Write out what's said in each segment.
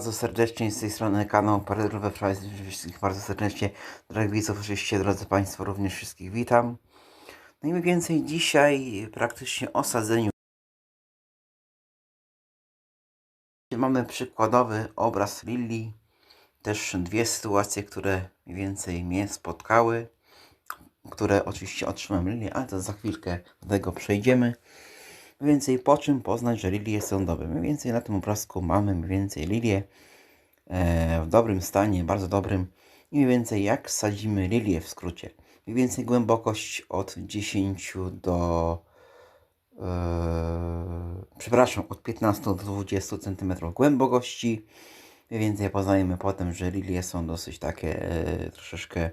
bardzo serdecznie z tej strony kanał Paradrowe Fries. Wszystkich bardzo serdecznie, drogich widzów, oczywiście drodzy Państwo, również wszystkich witam. No i mniej więcej dzisiaj praktycznie o sadzeniu. Mamy przykładowy obraz Lilii. Też dwie sytuacje, które mniej więcej mnie spotkały, które oczywiście otrzymałem ale to za chwilkę do tego przejdziemy. Mniej więcej po czym poznać, że lilie są dobre. Mniej więcej na tym obrazku mamy mniej więcej lilie e, w dobrym stanie, bardzo dobrym. Mniej więcej jak sadzimy lilię w skrócie. Mniej więcej głębokość od 10 do e, przepraszam, od 15 do 20 cm głębokości. Mniej więcej poznajemy potem, że lilie są dosyć takie e, troszeczkę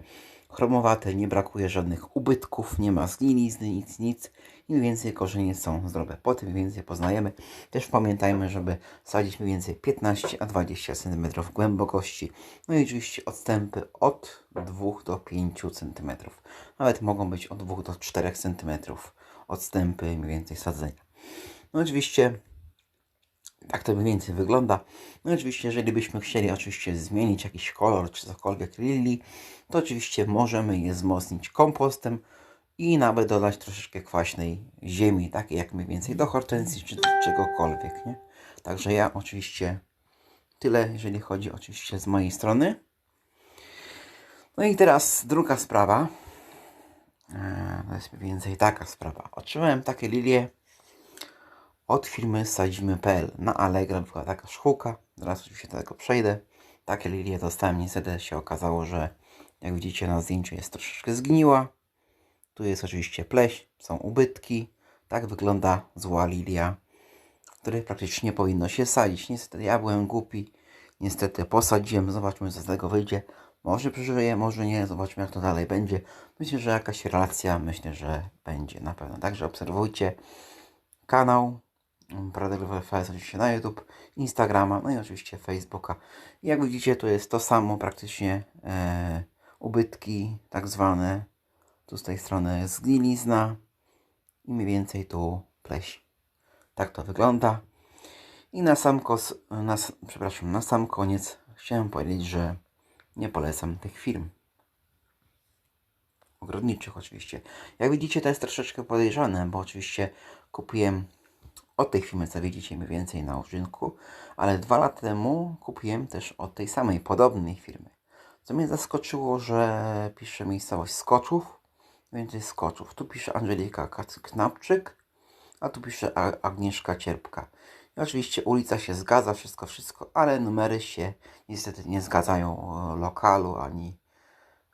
chromowate, nie brakuje żadnych ubytków, nie ma zgnilizny, nic, nic. I mniej więcej korzenie są zdrowe. Po tym więcej poznajemy. Też pamiętajmy, żeby sadzić mniej więcej 15 a 20 cm głębokości. No i oczywiście odstępy od 2 do 5 cm. Nawet mogą być od 2 do 4 cm odstępy mniej więcej sadzenia. No oczywiście tak to mniej więcej wygląda. No oczywiście, jeżeli byśmy chcieli oczywiście zmienić jakiś kolor czy cokolwiek lilii, to oczywiście możemy je wzmocnić kompostem i nawet dodać troszeczkę kwaśnej ziemi, takiej jak mniej więcej do hortensji czy do czegokolwiek, nie? Także ja oczywiście tyle, jeżeli chodzi oczywiście z mojej strony. No i teraz druga sprawa. Eee, to jest mniej więcej taka sprawa. Otrzymałem takie lilie od firmy sadzimy.pl. Na Allegro była taka szkółka. Zaraz oczywiście do tego przejdę. Takie lilie dostałem. Niestety się okazało, że jak widzicie na zdjęciu jest troszeczkę zgniła. Tu jest oczywiście pleś, są ubytki. Tak wygląda zła lilia, której praktycznie nie powinno się sadzić. Niestety ja byłem głupi. Niestety posadziłem. Zobaczmy co z tego wyjdzie. Może przeżyje, może nie. Zobaczmy jak to dalej będzie. Myślę, że jakaś relacja, myślę, że będzie na pewno. Także obserwujcie kanał Pradelowe FS oczywiście na YouTube, Instagrama, no i oczywiście Facebooka. Jak widzicie, to jest to samo praktycznie e, ubytki tak zwane. Tu z tej strony zgnilizna i mniej więcej tu pleś. Tak to wygląda. I na sam, kos, na, przepraszam, na sam koniec chciałem powiedzieć, że nie polecam tych firm. Ogrodniczych oczywiście. Jak widzicie, to jest troszeczkę podejrzane, bo oczywiście kupiłem od tej firmy, co widzicie mniej więcej na uczynku, ale dwa lata temu kupiłem też od tej samej, podobnej firmy. Co mnie zaskoczyło, że pisze miejscowość Skoczów, więcej Skoczów. Tu pisze Angelika Knapczyk, a tu pisze Agnieszka Cierpka. I oczywiście ulica się zgadza, wszystko, wszystko, ale numery się niestety nie zgadzają lokalu ani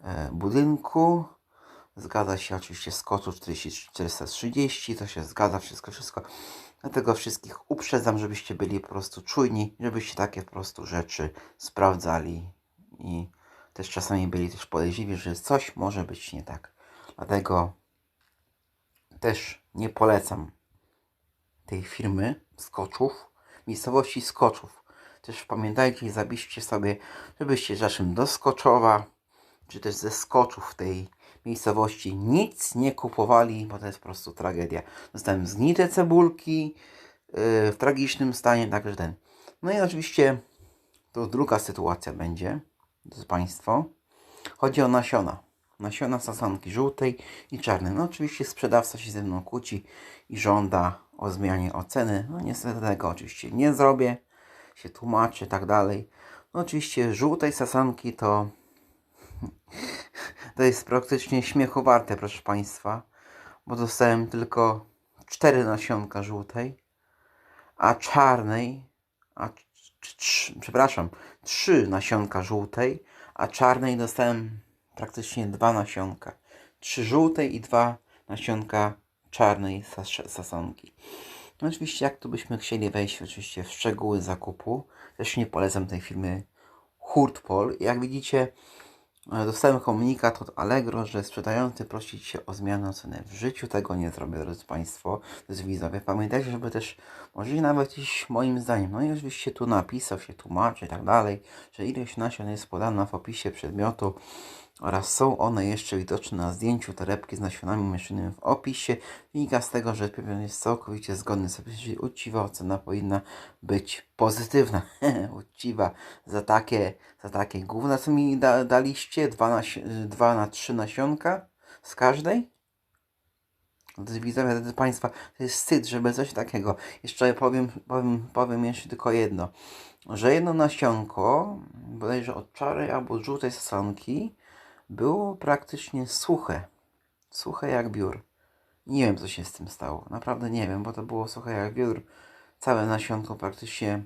e, budynku. Zgadza się oczywiście Skoczów 4430, to się zgadza, wszystko, wszystko. Dlatego wszystkich uprzedzam, żebyście byli po prostu czujni, żebyście takie po prostu rzeczy sprawdzali i też czasami byli też podejrzliwi, że coś może być nie tak. Dlatego też nie polecam tej firmy Skoczów, miejscowości Skoczów. Też pamiętajcie i zapiszcie sobie, żebyście czasem do Skoczowa, czy też ze Skoczów tej miejscowości nic nie kupowali, bo to jest po prostu tragedia. Dostałem zgnite cebulki yy, w tragicznym stanie, także ten. No i oczywiście to druga sytuacja będzie, drodzy Państwo. Chodzi o nasiona. Nasiona sasanki żółtej i czarnej. No oczywiście sprzedawca się ze mną kłóci i żąda o zmianie oceny. No niestety tego oczywiście nie zrobię. Się tłumaczy, tak dalej. No oczywiście żółtej sasanki to to jest praktycznie śmiechu warte, proszę Państwa, bo dostałem tylko cztery nasionka żółtej, a czarnej, a przepraszam, trzy nasionka żółtej, a czarnej dostałem praktycznie dwa nasionka. Trzy żółtej i dwa nasionka czarnej sasonki. No oczywiście, jak tu byśmy chcieli wejść oczywiście w szczegóły zakupu, też nie polecam tej firmy Hurtpol. Jak widzicie, dostałem komunikat od Allegro, że sprzedający prosić się o zmianę ceny. W życiu tego nie zrobię, drodzy Państwo, drodzy widzowie. Pamiętajcie, żeby też, może nawet iść moim zdaniem, no i oczywiście tu napisał się, tłumaczy i tak dalej, że ilość nasion jest podana w opisie przedmiotu. Oraz są one jeszcze widoczne na zdjęciu torebki z nasionami mieszanymi w opisie. Wynika z tego, że piepion jest całkowicie zgodny z opisem, czyli uczciwa ocena powinna być pozytywna. uczciwa za takie, za takie gówna, co mi da, daliście, dwa na, dwa na trzy nasionka z każdej. Widzowie, drodzy Państwa, to jest wstyd, żeby coś takiego. Jeszcze powiem, powiem, powiem jeszcze tylko jedno, że jedno nasionko, bodajże od czarnej albo od żółtej sasonki, było praktycznie suche. Suche jak biur. Nie wiem, co się z tym stało. Naprawdę nie wiem, bo to było suche jak biur. Całe nasionko praktycznie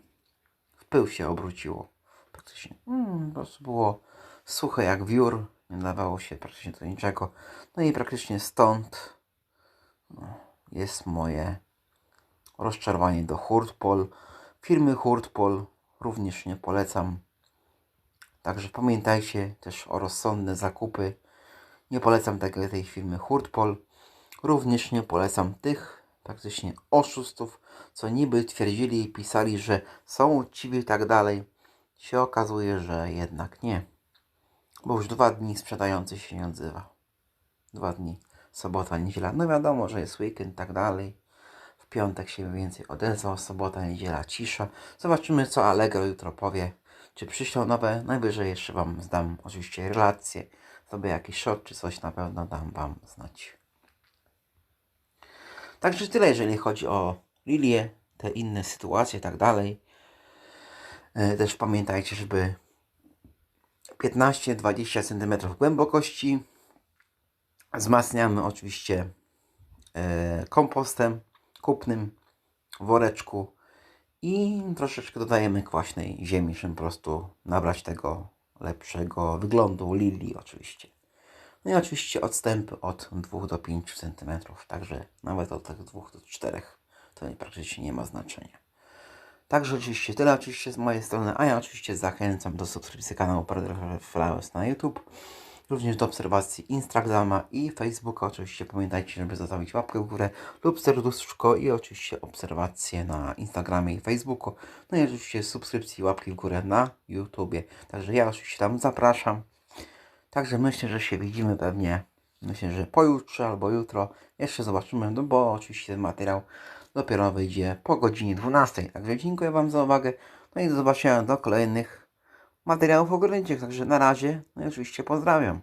w pył się obróciło. Praktycznie mm, po prostu było suche jak wiór. Nie dawało się praktycznie do niczego. No i praktycznie stąd no, jest moje rozczarowanie do Hurtpol. Firmy Hurtpol również nie polecam. Także pamiętajcie też o rozsądne zakupy. Nie polecam tego, tej firmy Hurtpol. Również nie polecam tych praktycznie oszustów, co niby twierdzili i pisali, że są uczciwi i tak dalej. Się okazuje, że jednak nie. Bo już dwa dni sprzedający się nie odzywa. Dwa dni. Sobota, niedziela. No wiadomo, że jest weekend i tak dalej. W piątek się więcej odezwał, sobota, niedziela cisza. Zobaczymy, co Allegro jutro powie. Czy przyślą nowe? Najwyżej jeszcze Wam zdam oczywiście relacje. Sobie jakiś shot czy coś na pewno dam Wam znać. Także tyle, jeżeli chodzi o lilię, te inne sytuacje i tak dalej. E, Też pamiętajcie, żeby 15-20 cm głębokości. Wzmacniamy oczywiście e, kompostem kupnym w woreczku i troszeczkę dodajemy kwaśnej ziemi, żeby po prostu nabrać tego lepszego wyglądu lilii oczywiście. No i oczywiście odstępy od 2 do 5 cm, także nawet od tych 2 do 4 to nie- praktycznie nie ma znaczenia. Także oczywiście tyle oczywiście z mojej strony, a ja oczywiście zachęcam do subskrypcji kanału Paradise Flowers na YouTube, również do obserwacji Instagrama i Facebooka. Oczywiście pamiętajcie, żeby zostawić łapkę w górę lub serduszko i oczywiście obserwacje na Instagramie i Facebooku. No i oczywiście subskrypcji łapki w górę na YouTubie. Także ja oczywiście tam zapraszam. Także myślę, że się widzimy pewnie, myślę, że pojutrze albo jutro. Jeszcze zobaczymy, no bo oczywiście ten materiał dopiero wyjdzie po godzinie 12. Także dziękuję Wam za uwagę. No i do zobaczenia do kolejnych materiałów ograniczych. Także na razie, no i oczywiście pozdrawiam.